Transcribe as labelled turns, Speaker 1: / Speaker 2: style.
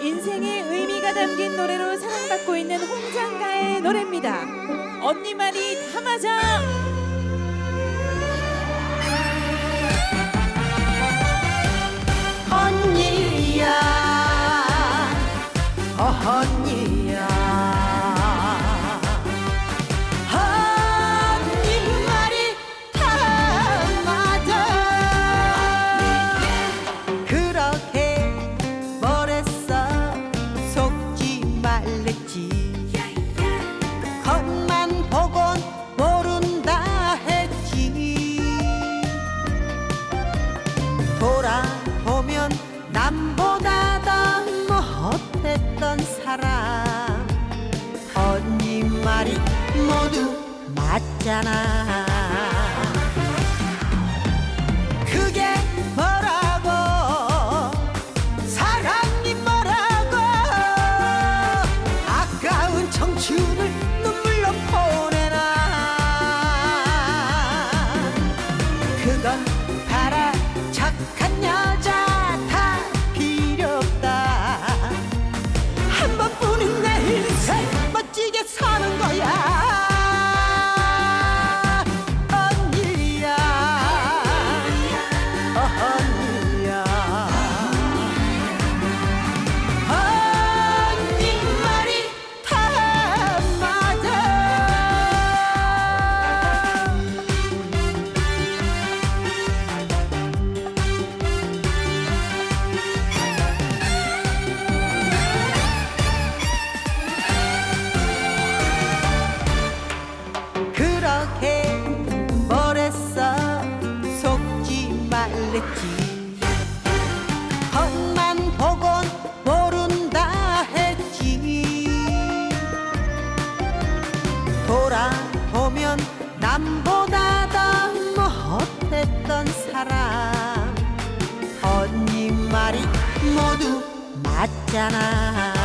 Speaker 1: 인생의 의미가 담긴 노래로 사랑받고 있는 홍장가의 노래입니다. 언니 말이 다 맞아.
Speaker 2: 언니야 언니야 남보다 더 못했던 사람. 언니 말이 모두 맞잖아 말랬지. 겉만 보곤 모른다 했지. 돌아보면 남보다 더 못했던 사람. 언니 말이 모두 맞잖아